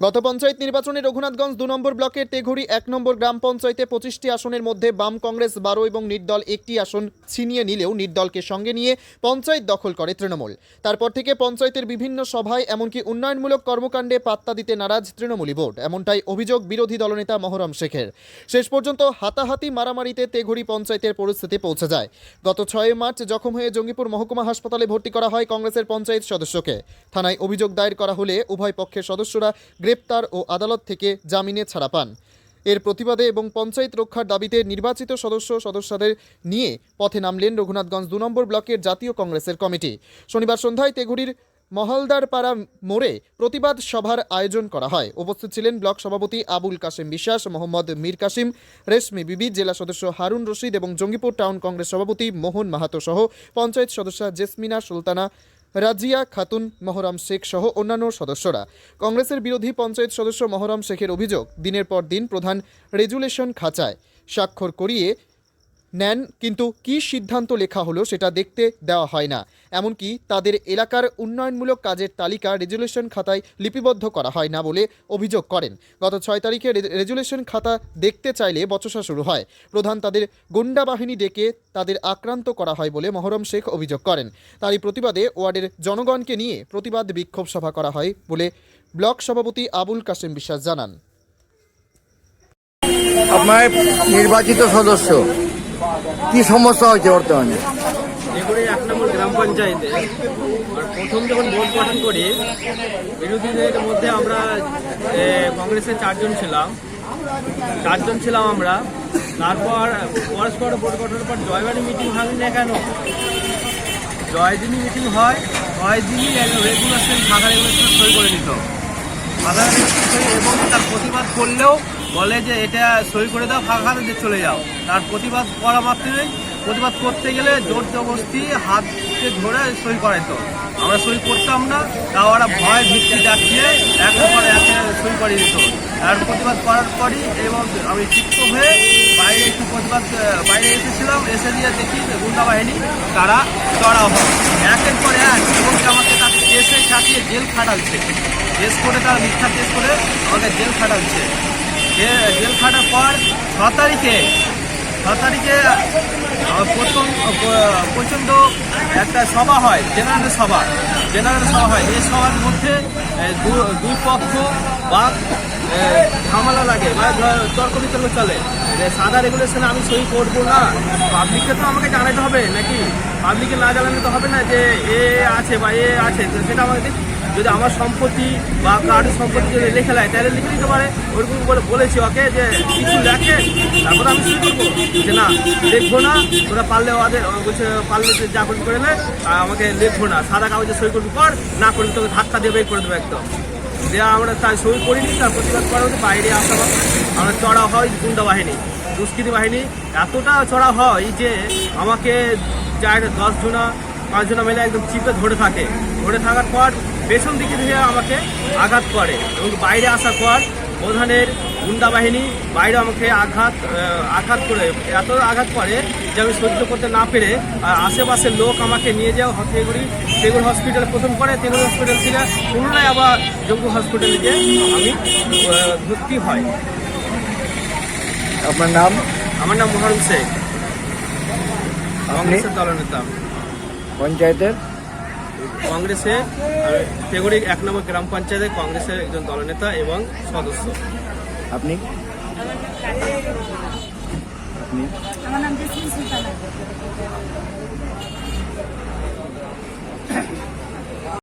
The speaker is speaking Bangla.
গত পঞ্চায়েত নির্বাচনে রঘুনাথগঞ্জ দু নম্বর ব্লকের তেঘুরি এক নম্বর গ্রাম পঞ্চায়েতে পঁচিশটি আসনের মধ্যে বাম কংগ্রেস বারো এবং নির্দল একটি আসন ছিনিয়ে নিলেও নির্দলকে সঙ্গে নিয়ে পঞ্চায়েত দখল করে তৃণমূল। তারপর থেকে পঞ্চায়েতের বিভিন্ন সভায়, এমনকি উন্নয়নমূলক কর্মকাণ্ডে পাত্তা দিতে নারাজ তৃণমূলী বোর্ড, এমনটাই অভিযোগ বিরোধী দলনেতা মহরম শেখের। শেষ পর্যন্ত হাতাহাতি মারামারিতে তেঘুরি পঞ্চায়েতের পরিস্থিতি পৌঁছে যায়। গত ছয় মার্চ জখম হয়ে জঙ্গিপুর মহকুমা হাসপাতালে ভর্তি করা হয় কংগ্রেসের পঞ্চায়েত সদস্যকে। থানায় অভিযোগ দায়ের করা হলে উভয় পক্ষের সদস্যরা গ্রেপ্তার ও আদালত থেকে জামিনে ছাড়া পান। এর প্রতিবাদে এবং পঞ্চায়েত রক্ষার দাবিতে নির্বাচিত সদস্য সদস্যদের নিয়ে পথে নামলেন রঘুনাথগঞ্জ দু নম্বর ব্লকের জাতীয় কংগ্রেসের কমিটি। শনিবার সন্ধ্যায় তেগুড়ির মহলদারপাড়া মোড়ে প্রতিবাদ সভার আয়োজন করা হয়। উপস্থিত ছিলেন ব্লক সভাপতি আবুল কাশেম বিশ্বাস, মোহাম্মদ মীর কাসিম রেশমি বিবি, জেলা সদস্য হারুন রশিদ এবং জঙ্গিপুর টাউন কংগ্রেস সভাপতি মোহন মাহাতো সহ পঞ্চায়েত সদস্য জেসমিনা সুলতানা রাজিয়া, খাতুন, মহরম শেখ সহ অন্যান্য সদস্যরা। কংগ্রেসের বিরোধী পঞ্চায়েত সদস্য মহরম শেখের অভিযোগ, দিনের পর দিন প্রধান রেজুলেশন খাঁচায়। স্বাক্ষর করিয়ে নেন, কিন্তু কী সিদ্ধান্ত লেখা হলো সেটা দেখতে দেওয়া হয় না। এমনকি তাদের এলাকার উন্নয়নমূলক কাজের তালিকা রেজুলেশন খাতায় লিপিবদ্ধ করা হয় না বলে অভিযোগ করেন। গত ছয় তারিখে রেজুলেশন খাতা দেখতে চাইলে বচসা শুরু হয়। প্রধান তাদের গুন্ডা বাহিনী ডেকে তাদের আক্রান্ত করা হয় বলে মহরম শেখ অভিযোগ করেন। তারই প্রতিবাদে ওয়ার্ডের জনগণকে নিয়ে প্রতিবাদ বিক্ষোভ সভা করা হয় বলে ব্লক সভাপতি আবুল কাশেম বিশ্বাস জানান। আপনার নির্বাচিত সদস্য কি সমস্যা হয়েছে বর্তমানে? এগুলি এক নম্বর গ্রাম পঞ্চায়েতে। আর প্রথম যখন ভোট গঠন করি, বিরোধীদের মধ্যে আমরা কংগ্রেসের চারজন ছিলাম। চারজন ছিলাম আমরা। তারপর পরস্পর ভোট গঠনের পর জয়বাড়ি মিটিং ভাঙেন না কেন? জয়দিনই মিটিং হয় ছয় দিনই রেগুলেশন রেগুলেশন সই করে রেগুলেশন সই এবং তার প্রতিবাদ করলেও বলে যে এটা সই করে দাও, ফাঁকা দিয়ে চলে যাও। তার প্রতিবাদ করা মাত্রই, প্রতিবাদ করতে গেলে জোর জবরদস্তি হাতকে ধরে সই করাইতো। আমরা সই করতাম না, তাও ওরা ভয় ভিত্তি দেখিয়ে একের পর একে সই করিয়ে দিত। আর প্রতিবাদ করার পরই এবং আমি ক্ষিপ্ত হয়ে বাইরে একটু প্রতিবাদ বাইরে এসেছিলাম, এসে দিয়ে দেখি গুন্ডা বাহিনী, তারা চড়াও হয়। একের পর এক এবং আমাকে তার কেসে চাপিয়ে জেল খাটাচ্ছে। কেস করে তারা মিথ্যা কেস করে আমাকে জেল খাটাচ্ছে। জেল খাটার পর ছ তারিখে ছ তারিখে প্রথম প্রচণ্ড একটা সভা হয়, জেনারেল সভা। জেনারেল সভা হয়। এই সভার মধ্যে দুই পক্ষ বা ঝামেলা লাগে বা তর্ক বিতর্ক চলে। সাদা রেগুলেশনে আমি সই করব না। পাবলিককে তো আমাকে জানাতে হবে নাকি? পাবলিককে না জানালে তো হবে না যে এ আছে বা এ আছে। সেটা আমাকে। যদি আমার সম্পত্তি বা কার সম্পত্তি যদি লিখে নেয় তাহলে লিখে দিতে পারে। ওরকম বলে বলেছি ওকে যে কিছু লেখে তারপর আমি সই করব? যে না লিখব না ওরা পারলে ওদের বলছে পারলে যে করে করে নে, আর আমাকে লিখব না। সাদা কাগজে সই করবি কর না করবি তোকে ধাক্কা দিয়ে বের করে দেবো একদম। দেওয়া আমরা তাই সই করিনি তার প্রতিবাদ করা হচ্ছে বাইরে আসা আমরা চড়া হয় গুন্ডা বাহিনী দুষ্কৃতি বাহিনী। এতটা চড়া হয় যে আমাকে চার দশ জনা পাঁচ জনা মিলে একদম চিপে ধরে থাকে। ধরে থাকার পর পেছন দিকে থেকে আমাকে আঘাত করে এবং বাইরে আসার পর প্রধানের গুন্ডা বাহিনী বাইরে আমাকে আঘাত আঘাত করে এত আঘাত করে যে আমি সহ্য করতে না পেরে আশেপাশের লোক আমাকে নিয়ে যাও তেগুড়ি তেগুড়ি হসপিটালে প্রথম করে তেগুড়ি হসপিটাল থেকে পুনরায় আবার যোগ্য হসপিটালে গিয়ে আমি ভর্তি হয়। আপনার নাম? আমার নাম মোহরম শেখ। কংগ্রেসের দলনেতা। পঞ্চায়েতের? কংগ্রেসে তেগুড়ি এক নম্বর গ্রাম পঞ্চায়েতে কংগ্রেসের একজন দলনেতা এবং সদস্য। আপনি আপনি? আমার নাম জেসমিন সুলতানা।